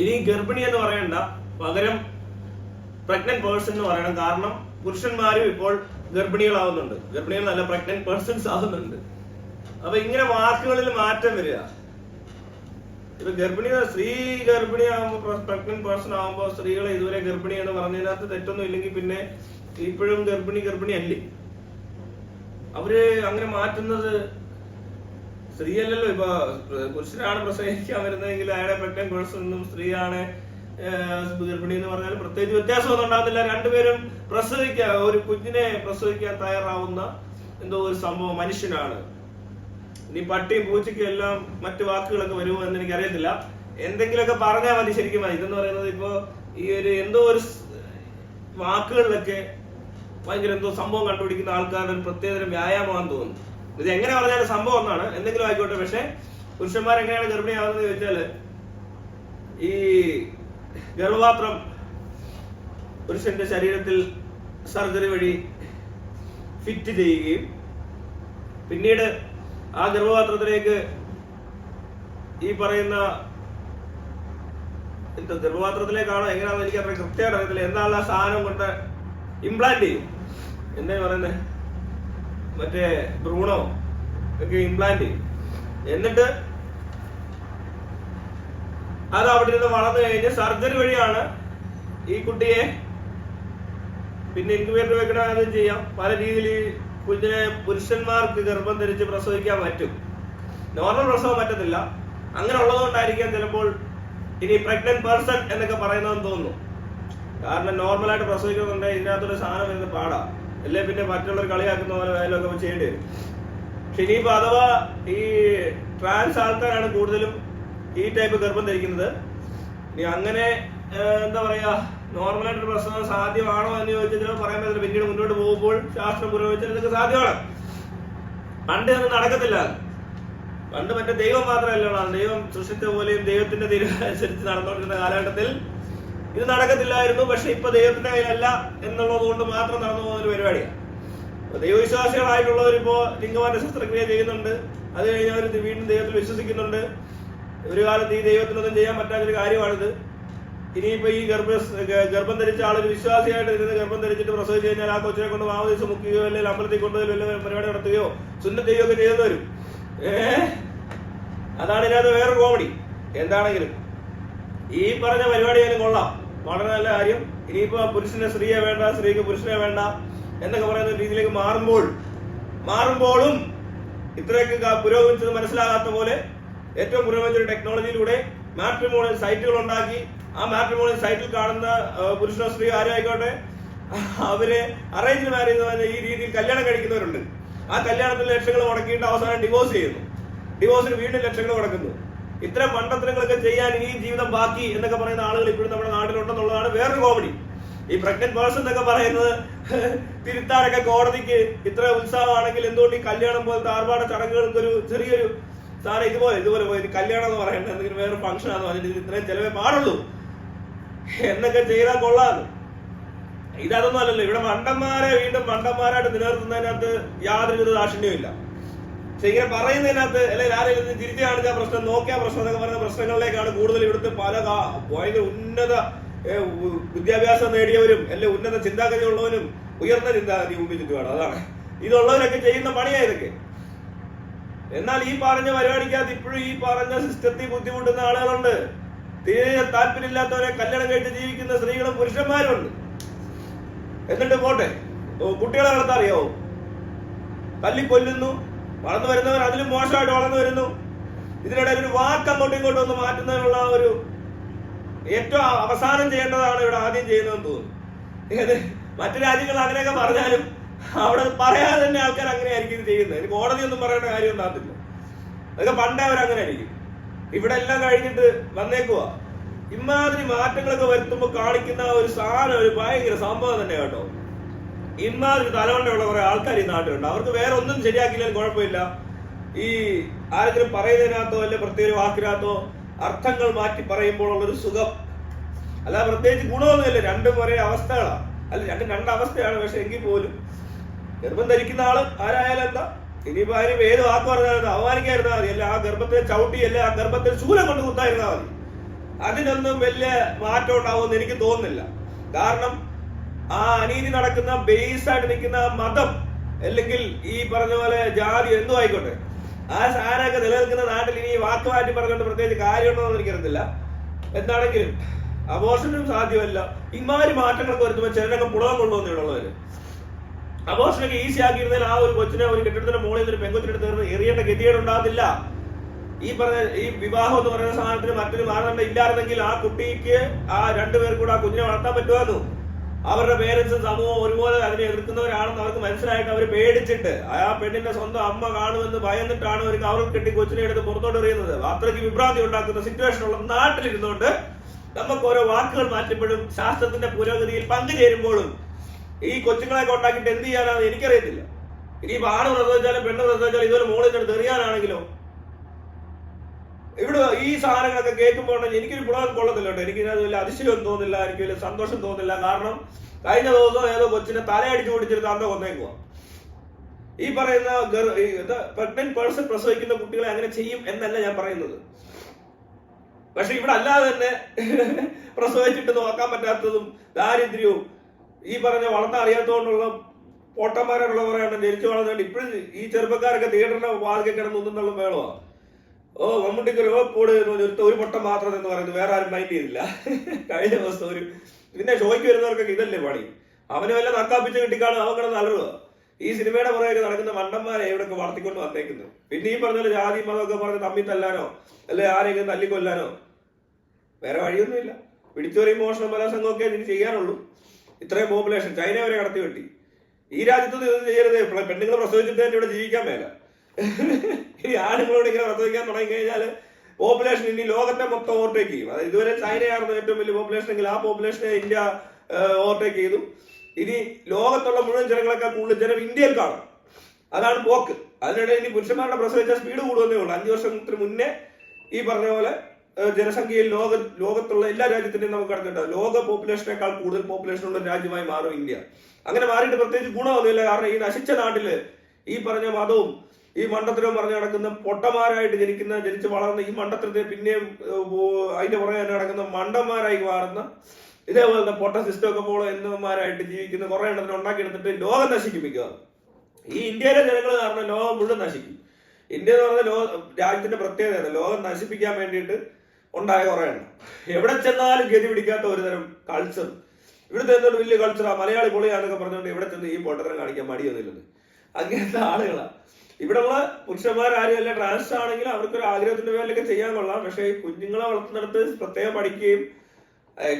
ഇനി ഗർഭിണി എന്ന് പറയണ്ട. പകരം പ്രഗ്നന്റ് പേഴ്സൺ എന്ന് പറയണം. കാരണം പുരുഷന്മാരും ഇപ്പോൾ ഗർഭിണികളാവുന്നുണ്ട്. ഗർഭിണികൾ നല്ല പ്രഗ്നന്റ് പേഴ്സൺസ് ആവുന്നുണ്ട്. അപ്പൊ ഇങ്ങനെ വാക്കുകളിൽ മാറ്റം വരിക. ഇപ്പൊ ഗർഭിണി സ്ത്രീ ഗർഭിണി ആകുമ്പോൾ പ്രഗ്നന്റ് പേഴ്സൺ ആകുമ്പോൾ സ്ത്രീകളെ ഇതുവരെ ഗർഭിണി എന്ന് പറഞ്ഞതിനകത്ത് തെറ്റൊന്നും ഇല്ലെങ്കിൽ പിന്നെ ഇപ്പോഴും ഗർഭിണി ഗർഭിണി അല്ലേ? അവർ അങ്ങനെ മാറ്റുന്നത് സ്ത്രീയല്ലല്ലോ ഇപ്പൊ പുരുഷനാണ് പ്രസംഗിക്കാൻ വരുന്നതെങ്കിൽ അയാളെ പെട്ടെന്ന് കുഴസുന്നും സ്ത്രീയാണ് ഗർഭിണി എന്ന് പറഞ്ഞാൽ പ്രത്യേകിച്ച് വ്യത്യാസമൊന്നും ഉണ്ടാകുന്നില്ല രണ്ടുപേരും പ്രസവിക്കാൻ ഒരു കുഞ്ഞിനെ പ്രസവിക്കാൻ തയ്യാറാവുന്ന എന്തോ ഒരു സംഭവം മനുഷ്യനാണ്. ഇനി പട്ടിയും പൂച്ചയ്ക്കും എല്ലാം മറ്റു വാക്കുകളൊക്കെ വരുമോ എന്ന് എനിക്ക് അറിയത്തില്ല എന്തെങ്കിലുമൊക്കെ പറഞ്ഞാൽ മതി ശരിക്കും ഇതെന്ന് പറയുന്നത് ഇപ്പോ ഈ ഒരു എന്തോ ഒരു വാക്കുകളിലൊക്കെ ഭയങ്കര എന്തോ സംഭവം കണ്ടുപിടിക്കുന്ന ആൾക്കാരുടെ ഒരു പ്രത്യേകതരം വ്യായാമമാണെന്ന് തോന്നുന്നു. ഇത് എങ്ങനെ പറഞ്ഞാലും സംഭവം ഒന്നാണ്. എന്തെങ്കിലും ആയിക്കോട്ടെ പക്ഷെ പുരുഷന്മാർ എങ്ങനെയാണ് ഗർഭിണിയാവുന്നത് ചോദിച്ചാൽ ഈ ഗർഭപാത്രം പുരുഷന്റെ ശരീരത്തിൽ സർജറി വഴി ഫിറ്റ് ചെയ്യുകയും പിന്നീട് ആ ഗർഭപാത്രത്തിലേക്ക് ഈ പറയുന്ന ഇത് ഗർഭപാത്രത്തിലേക്കാണോ എങ്ങനെയാണെന്ന് എനിക്ക് അത്ര കൃത്യമായിട്ട് അറിയത്തില്ല എന്താണ് ആ സാധനം കൊണ്ട് ഇംപ്ലാന്റ് ചെയ്യും? എന്താ പറയുന്നത് മറ്റേ ഭ്രൂണോ ഒക്കെ ഇംപ്ലാന്റ് ചെയ്യും. എന്നിട്ട് അത് അവിടെ നിന്ന് വളർന്നു കഴിഞ്ഞ് സർജറി വഴിയാണ് ഈ കുട്ടിയെ പിന്നെ ഇൻക്യുബേറ്റർ വെക്കണ അത് ചെയ്യാം. പല രീതിയിൽ കുഞ്ഞിനെ പുരുഷന്മാർക്ക് ഗർഭം ധരിച്ച് പ്രസവിക്കാൻ പറ്റും. നോർമൽ പ്രസവം പറ്റത്തില്ല. അങ്ങനെ ഉള്ളതുകൊണ്ടായിരിക്കാം ചിലപ്പോൾ ഇനി പ്രഗ്നന്റ് പേഴ്സൺ എന്നൊക്കെ പറയുന്നതെന്ന് തോന്നുന്നു. കാരണം നോർമലായിട്ട് പ്രസവിക്കുന്നുണ്ടെങ്കിൽ ഇതിനകത്തൊരു സാധനം വരുന്നത് പാടാ. അല്ലേ പിന്നെ മറ്റുള്ളവർ കളിയാക്കുന്ന പോലെ വേലൊക്കെ നമ്മൾ ചെയ്യേണ്ടി വരും. പക്ഷെ ഇനിയിപ്പോ അഥവാ ഈ ട്രാൻസ് ആൾക്കാരാണ് കൂടുതലും ഈ ടൈപ്പ് ഗർഭം ധരിക്കുന്നത്. ഇനി അങ്ങനെ എന്താ പറയാ നോർമലായിട്ട് പ്രശ്നം സാധ്യമാണോ എന്ന് ചോദിച്ചാൽ പറയാൻ പറ്റില്ല. പിന്നീട് മുന്നോട്ട് പോകുമ്പോൾ ശാസ്ത്രം പുരോഗമിച്ചാൽ ഇതൊക്കെ സാധ്യമാണ്. പണ്ട് അത് നടക്കത്തില്ല. പണ്ട് മറ്റേ ദൈവം മാത്രമല്ല ദൈവം സൃഷ്ടിച്ച പോലെയും ദൈവത്തിന്റെ തീരുമാനം അനുസരിച്ച് നടന്നുകൊണ്ടിരുന്ന കാലഘട്ടത്തിൽ ഇത് നടക്കത്തില്ലായിരുന്നു പക്ഷെ ഇപ്പൊ ദൈവത്തിന്റെ കയ്യിലല്ല എന്നുള്ളത് കൊണ്ട് മാത്രം നടന്നു പോകുന്ന ഒരു പരിപാടിയാണ് ദൈവവിശ്വാസികളായിട്ടുള്ളവർ ഇപ്പോ ലിംഗമാറ്റ ശസ്ത്രക്രിയ ചെയ്യുന്നുണ്ട്. അത് കഴിഞ്ഞ് അവർ വീണ്ടും ദൈവത്തിൽ വിശ്വസിക്കുന്നുണ്ട്. ഒരു കാലത്ത് ഈ ദൈവത്തിനൊന്നും ചെയ്യാൻ പറ്റാത്തൊരു കാര്യമാണിത്. ഇനിയിപ്പോ ഈ ഗർഭ ഗർഭം ധരിച്ച ആളൊരു വിശ്വാസിയായിട്ട് ഇരുന്ന് ഗർഭം ധരിച്ചിട്ട് പ്രസവിച്ച് കഴിഞ്ഞാൽ ആ കൊച്ചിനെ കൊണ്ട് മാവ് ദിവസം മുക്കുകയോ അല്ലെങ്കിൽ അമ്പലത്തിൽ കൊണ്ടുപോയി വല്ല പരിപാടി നടത്തുകയോ സുന്നത്ത് ദൈവമൊക്കെ ചെയ്യുന്ന വരും. ഏ? അതാണ് ഇതിനകത്ത് വേറൊരു കോമഡി എന്താണെങ്കിലും ഈ പറഞ്ഞ പരിപാടിയായാലും കൊള്ളാം. വളരെ നല്ല കാര്യം. ഇനിയിപ്പോ പുരുഷന് സ്ത്രീയെ വേണ്ട സ്ത്രീക്ക് പുരുഷനെ വേണ്ട എന്നൊക്കെ പറയുന്ന രീതിയിലേക്ക് മാറുമ്പോൾ മാറുമ്പോഴും ഇത്രയൊക്കെ പുരോഗമിച്ചത് മനസ്സിലാകാത്ത പോലെ ഏറ്റവും പുരോഗമിച്ച ടെക്നോളജിയിലൂടെ മാട്രിമോണിയൽ സൈറ്റുകൾ ഉണ്ടാക്കി. ആ മാട്രിമോണിയൽ സൈറ്റിൽ കാണുന്ന പുരുഷനോ സ്ത്രീയോ ആരായിക്കോട്ടെ അവരെ അറേഞ്ച് മാരേജ് ഈ രീതിയിൽ കല്യാണം കഴിക്കുന്നവരുണ്ട്. ആ കല്യാണത്തിൽ ലക്ഷങ്ങൾ മുടക്കിയിട്ട് അവസാനം ഡിവോഴ്സ് ചെയ്യുന്നു. ഡിവോഴ്സിന് വീണ്ടും ലക്ഷങ്ങൾ മുടക്കുന്നു. ഇത്തരം മണ്ടത്തരങ്ങളൊക്കെ ചെയ്യാൻ ഈ ജീവിതം ബാക്കി എന്നൊക്കെ പറയുന്ന ആളുകൾ ഇപ്പോഴും നമ്മുടെ നാട്ടിലുണ്ടെന്നുള്ളതാണ് വേറൊരു കോമഡി ഈ പ്രഗ്നന്റ് പേഴ്സൺ എന്നൊക്കെ പറയുന്നത് തിരുത്താനൊക്കെ കോടതിക്ക് ഇത്ര ഉത്സാഹമാണെങ്കിൽ എന്തുകൊണ്ട് ഈ കല്യാണം പോലത്തെ ആർഭാട ചടങ്ങുകൾക്ക് ഒരു ചെറിയൊരു സാറേ ഇതുപോലെ ഇതുപോലെ പോയി. കല്യാണം എന്ന് പറയണ്ട എന്തെങ്കിലും വേറെ ഫംഗ്ഷൻ ആണെന്ന് പറഞ്ഞിട്ട് ഇത് ഇത്രയും ചിലവേ പാടുള്ളൂ. എന്നൊക്കെ ചെയ്താൽ കൊള്ളാന്ന് ഇതൊന്നും അല്ലല്ലോ. ഇവിടെ മണ്ടന്മാരെ വീണ്ടും മണ്ടന്മാരായിട്ട് നിലനിർത്തുന്നതിനകത്ത് യാതൊരു ദാക്ഷിണ്യവും ഇല്ല പക്ഷെ ഇങ്ങനെ പറയുന്നതിനകത്ത് അല്ലെങ്കിൽ ആരെങ്കിലും തിരിച്ചു കാണിച്ച പ്രശ്നം നോക്കിയ പ്രശ്നം എന്നൊക്കെ പറയുന്ന പ്രശ്നങ്ങളിലേക്കാണ് കൂടുതൽ ഇവിടുത്തെ പല ഭയങ്കര ഉന്നത വിദ്യാഭ്യാസം നേടിയവരും അല്ലെ ഉന്നത ചിന്താഗതി ഉള്ളവരും ഉയർന്ന ചിന്താഗതി മുമ്പിൽ ചുറ്റുപാട് അതാണ്. ഇതുള്ളവരൊക്കെ ചെയ്യുന്ന പണിയാ ഇതൊക്കെ. എന്നാൽ ഈ പറഞ്ഞ പരിപാടിക്കകത്ത് ഇപ്പോഴും ഈ പറഞ്ഞ സിസ്റ്റത്തിൽ ബുദ്ധിമുട്ടുന്ന ആളുകളുണ്ട്. തീരെ താല്പര്യമില്ലാത്തവരെ കല്യാണം കഴിച്ച് ജീവിക്കുന്ന സ്ത്രീകളും പുരുഷന്മാരും ഉണ്ട് എന്നിട്ട് പോട്ടെ കുട്ടികളെ വളർത്താൻ അറിയാവോ? തല്ലിക്കൊല്ലുന്നു വളർന്നു വരുന്നവർ അതിലും മോശമായിട്ട് വളർന്നു വരുന്നു. ഇതിനിടയിൽ ഒരു വാക്ക് അങ്ങോട്ടും ഇങ്ങോട്ടും ഒന്ന് മാറ്റുന്നതിനുള്ള ഒരു ഏറ്റവും അവസാനം ചെയ്യേണ്ടതാണ് ഇവിടെ ആദ്യം ചെയ്യുന്നതെന്ന് തോന്നുന്നു. മറ്റു രാജ്യങ്ങൾ അങ്ങനെയൊക്കെ പറഞ്ഞാലും അവിടെ പറയാതെ തന്നെ ആൾക്കാർ അങ്ങനെ ആയിരിക്കും ചെയ്യുന്നത്. ഇനി കോടതി ഒന്നും പറയേണ്ട കാര്യം ഉണ്ടാകത്തില്ല. അതൊക്കെ പണ്ടേ അവർ അങ്ങനെ ആയിരിക്കും. ഇവിടെ എല്ലാം കഴിഞ്ഞിട്ട് വന്നേക്കുവാ. ഇമാതിരി മാറ്റങ്ങളൊക്കെ വരുത്തുമ്പോൾ കാണിക്കുന്ന ഒരു സാധനം ഒരു ഭയങ്കര സംഭവം തന്നെ കേട്ടോ. ഇമാതിരി തലവണ്ടയുള്ള കുറെ ആൾക്കാർ ഈ നാട്ടിലുണ്ട്. അവർക്ക് വേറെ ഒന്നും ശരിയാക്കില്ലെങ്കിൽ കുഴപ്പമില്ല. ഈ ആരെങ്കിലും പറയുന്നതിനകത്തോ അല്ലെ പ്രത്യേക വാക്കിനകത്തോ അർത്ഥങ്ങൾ മാറ്റി പറയുമ്പോൾ ഉള്ളൊരു സുഖം. അല്ല പ്രത്യേകിച്ച് ഗുണമൊന്നുമില്ല. രണ്ടും ഒരേ അവസ്ഥകളാണ് അല്ല രണ്ടും രണ്ട് അവസ്ഥയാണ്. പക്ഷെ എങ്കിൽ പോലും ഗർഭം ധരിക്കുന്ന ആൾ ആരായാലും എന്താ? ഇനിയിപ്പോ ആരും ഏത് വാക്ക് പറഞ്ഞാലും അവമാനിക്കാതിരുന്നാൽ മതി. അല്ല ആ ഗർഭത്തെ ചവിട്ടി അല്ല ആ ഗർഭത്തിൽ ശൂലം കൊണ്ട് കുത്തായിരുന്നാൽ മതി. അതിനൊന്നും വലിയ മാറ്റം ഉണ്ടാവുമെന്ന് എനിക്ക് തോന്നുന്നില്ല. കാരണം ആ അനീതി നടക്കുന്ന ബേസ് ആയിട്ട് നിൽക്കുന്ന മതം അല്ലെങ്കിൽ ഈ പറഞ്ഞ പോലെ ജാതി എന്തോ ആയിക്കോട്ടെ. ആ സാധനമൊക്കെ നിലനിൽക്കുന്ന നാട്ടിൽ ഇനി വാക്ക് മാറ്റി പറഞ്ഞുകൊണ്ട് പ്രത്യേകിച്ച് കാര്യമുണ്ടോ എന്ന് എനിക്കറിയത്തില്ല. എന്താണെങ്കിലും അബോഷനും സാധ്യമല്ല. ഇമാതിരി മാറ്റങ്ങളൊക്കെ വരുത്തുമ്പോൾ ചിലരൊക്കെ പുളകം കൊണ്ടുവന്നേ അബോഷനൊക്കെ ഈസി ആക്കിയിരുന്നതിൽ ആ ഒരു കൊച്ചിനെ ഒരു കെട്ടിടത്തിന്റെ മുകളിൽ നിന്ന് ഒരു പെങ്കുത്തിനെടുത്ത് തീർന്ന് എറിയേണ്ട ഗതികേട് ഉണ്ടാകത്തില്ല. ഈ പറഞ്ഞ ഈ വിവാഹം എന്ന് പറയുന്ന സാധനത്തിന് മറ്റൊരു മാനദണ്ഡം ഇല്ലായിരുന്നെങ്കിൽ ആ കുട്ടിക്ക് ആ രണ്ടുപേർ കൂടെ ആ കുഞ്ഞിനെ വളർത്താൻ പറ്റുമായിരുന്നു. അവരുടെ പേരൻസും സമൂഹം ഒരുപോലെ അതിനെ എതിർക്കുന്നവരാണെന്ന് അവർക്ക് മനസ്സിലായിട്ട് അവർ പേടിച്ചിട്ട് ആ പെണ്ണിന്റെ സ്വന്തം അമ്മ കാണുമെന്ന് ഭയന്നിട്ടാണ് ഒരു കവറിൽ കെട്ടി കൊച്ചിനെ എടുത്ത് പുറത്തോട്ട് എറിയുന്നത്. അത്രയ്ക്ക് വിഭ്രാന്തി ഉണ്ടാക്കുന്ന സിറ്റുവേഷൻ ഉള്ള നാട്ടിലിരുന്നുകൊണ്ട് നമുക്ക് ഓരോ വാക്കുകൾ മാറ്റുമ്പോഴും ശാസ്ത്രത്തിന്റെ പുരോഗതിയിൽ പങ്കുചേരുമ്പോഴും ഈ കൊച്ചുങ്ങളെ കൊണ്ടാക്കിയിട്ട് എന്ത് ചെയ്യാനാണെന്ന് എനിക്കറിയത്തില്ല. ഇനിയിപ്പോ ആണ് പ്രസവിച്ചാലും പെണ്ണ് പ്രസവിച്ചാലും ഇതുപോലെ മോളിൽ നിന്ന് എറിയാനാണെങ്കിലോ ഇവിടെ ഈ സാധനങ്ങളൊക്കെ കേൾക്കുമ്പോൾ എനിക്കൊരു ഗുണം കൊള്ളത്തില്ല കേട്ടോ. എനിക്ക് ഇതിനകത്ത് വലിയ അതിശയം തോന്നില്ല എനിക്ക് വലിയ സന്തോഷം തോന്നില്ല. കാരണം കഴിഞ്ഞ ദിവസം ഏതോ കൊച്ചിനെ തലയടിച്ചു പിടിച്ചിട്ട് തന്ത കൊന്നേക്കുക ഈ പറയുന്ന പ്രഗ്നന്റ് പേഴ്സൺ പ്രസവിക്കുന്ന കുട്ടികളെ അങ്ങനെ ചെയ്യും എന്നല്ല ഞാൻ പറയുന്നത്. പക്ഷെ ഇവിടെ അല്ലാതെ തന്നെ പ്രസവിച്ചിട്ട് നോക്കാൻ പറ്റാത്തതും ദാരിദ്ര്യവും ഈ പറഞ്ഞ വളർത്താൻ അറിയാത്തതുകൊണ്ടുള്ള പൊട്ടന്മാരുള്ള പറയാണ് ജനിച്ചു വളർന്നുകൊണ്ട് ഇപ്പോഴും ഈ ചെറുപ്പക്കാരൊക്കെ തിയേറ്ററിന്റെ വാതിൽ കിടന്ന് തള്ളും മേളമാണ് ഓ മമ്മൂട്ടിക്ക് ഒരു പോട് ഒരുത്ത ഒരു പൊട്ടം മാത്രം എന്ന് പറയുന്നത് വേറെ ആരും മൈൻഡ് ചെയ്തില്ല. കഴിഞ്ഞ ദിവസം ഒരു പിന്നെ ഷോയ്ക്ക് വരുന്നവർക്കൊക്കെ ഇതല്ലേ പണി. അവന് വല്ല നക്കാപ്പിച്ച് കിട്ടിക്കാണും അവൻ കിടന്ന് അലറുക ഈ സിനിമയുടെ പുറകെ നടക്കുന്ന മണ്ടന്മാരെ ഇവിടെയൊക്കെ വളർത്തിക്കൊണ്ട് വന്നേക്കുന്നു. പിന്നെ ഈ പറഞ്ഞ ജാതി മതമൊക്കെ പറഞ്ഞ് തമ്മി തല്ലാനോ അല്ലെ ആരെങ്കിലും തല്ലിക്കൊല്ലാനോ വേറെ വഴിയൊന്നുമില്ല. പിടിച്ചോറിയും മോഷണം ബലാസംഗമൊക്കെ ഇതിന് ചെയ്യാനുള്ളൂ. ഇത്രയും പോപ്പുലേഷൻ ചൈന വരെ കടത്തി വെട്ടി. ഈ രാജ്യത്ത് ചെയ്യരുത്. പെണ്ണുങ്ങൾ പ്രസവിച്ചിട്ട് തന്നെ ഇവിടെ ജീവിക്കാൻ മേല. ഈ ആണുങ്ങളോട് ഇങ്ങനെ പ്രസവിക്കാൻ തുടങ്ങി കഴിഞ്ഞാൽ പോപ്പുലേഷൻ ഇനി ലോകത്തെ മൊത്തം ഓവർടേക്ക് ചെയ്യും. അതായത് ഇതുവരെ ചൈനയായിരുന്നു ഏറ്റവും വലിയ പോപ്പുലേഷൻ എങ്കിൽ ആ പോപ്പുലേഷനെ ഇന്ത്യ ഓവർടേക്ക് ചെയ്തു. ഇനി ലോകത്തുള്ള മുഴുവൻ ജനങ്ങളെക്കാൾ കൂടുതൽ ജനം ഇന്ത്യയിൽ കാണും. അതാണ് പോക്ക്. അതിനിടെ ഇനി പുരുഷന്മാരുടെ പ്രസവിച്ച സ്പീഡ് കൂടുന്നേ ഉള്ളൂ. അഞ്ചു വർഷത്തിന് മുന്നേ ഈ പറഞ്ഞ പോലെ ജനസംഖ്യയിൽ ലോക ലോകത്തുള്ള എല്ലാ രാജ്യത്തിന്റെയും നമുക്ക് കടന്നിട്ട് ലോക പോപ്പുലേഷനേക്കാൾ കൂടുതൽ പോപ്പുലേഷൻ ഉള്ള രാജ്യമായി മാറും ഇന്ത്യ. അങ്ങനെ മാറിയിട്ട് പ്രത്യേകിച്ച് ഗുണമൊന്നുമില്ല. കാരണം ഈ നശിച്ച നാട്ടിൽ ഈ പറഞ്ഞ മതവും ഈ മണ്ടത്തരവും പറഞ്ഞു നടക്കുന്ന പൊട്ടന്മാരായിട്ട് ജനിക്കുന്ന ജനിച്ച് വളർന്ന ഈ മണ്ടത്തരത്തെ പിന്നെയും അതിന്റെ പുറകെ തന്നെ നടക്കുന്ന മണ്ടന്മാരായി മാറുന്ന ഇതേപോലത്തെ പൊട്ട സിസ്റ്റം ഒക്കെ എന്നന്മാരായിട്ട് ജീവിക്കുന്ന കുറെ എണ്ണത്തിന് ഉണ്ടാക്കിയെടുത്തിട്ട് ലോകം നശിപ്പിക്കുക ഈ ഇന്ത്യയിലെ ജനങ്ങൾ കാരണം ലോകം മുഴുവൻ നശിക്കും. ഇന്ത്യ എന്ന് പറഞ്ഞ ലോക രാജ്യത്തിന്റെ പ്രത്യേകതയാണ്. ലോകം നശിപ്പിക്കാൻ വേണ്ടിയിട്ട് ഉണ്ടായ കുറെ എണ്ണം. എവിടെ ചെന്നാലും ഗതി പിടിക്കാത്ത ഒരു തരം കൾച്ചർ ഇവിടുത്തെ എന്തൊരു വലിയ കൾച്ചറാ മലയാളി പൊളിയാന്നൊക്കെ പറഞ്ഞുകൊണ്ട് ഇവിടെ ചെന്ന് ഈ പൊട്ടത്തരം കാണിക്കാൻ മടിയൊന്നുമില്ലെന്ന്. അങ്ങനത്തെ ആളുകളാ. ഇവിടെയുള്ള അല്ല. ട്രാൻസ് ആണെങ്കിൽ അവർക്ക് ഒരു ആഗ്രഹത്തിന്റെ പേരിലൊക്കെ ചെയ്യാൻ കൊള്ളാം. പക്ഷെ കുഞ്ഞുങ്ങളെ വളർത്തുന്നിടത്ത് പ്രത്യേകം പഠിക്കുകയും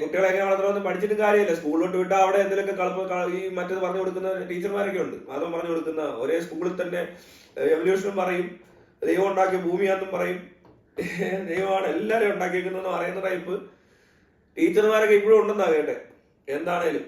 കുട്ടികളെ എങ്ങനെ വളർത്തണമെന്ന് പഠിച്ചിട്ടും കാര്യമില്ല. സ്കൂളിലോട്ട് വിട്ടാൽ അവിടെ എന്തെങ്കിലുമൊക്കെ കളപ്പ് ഈ മറ്റേത് പറഞ്ഞു കൊടുക്കുന്ന ടീച്ചർമാരൊക്കെ ഉണ്ട്. മതം പറഞ്ഞു കൊടുക്കുന്ന ഒരേ സ്കൂളിൽ തന്നെ എവല്യൂഷനും പറയും ദൈവം ഉണ്ടാക്കിയ ഭൂമിയാന്നും പറയും. ദൈവമാണ് എല്ലാവരും ഉണ്ടാക്കിയിരിക്കുന്നതെന്ന് പറയുന്ന ടൈപ്പ് ടീച്ചർമാരൊക്കെ ഇപ്പോഴും ഉണ്ടെന്നാ കേട്ടെ. എന്താണേലും.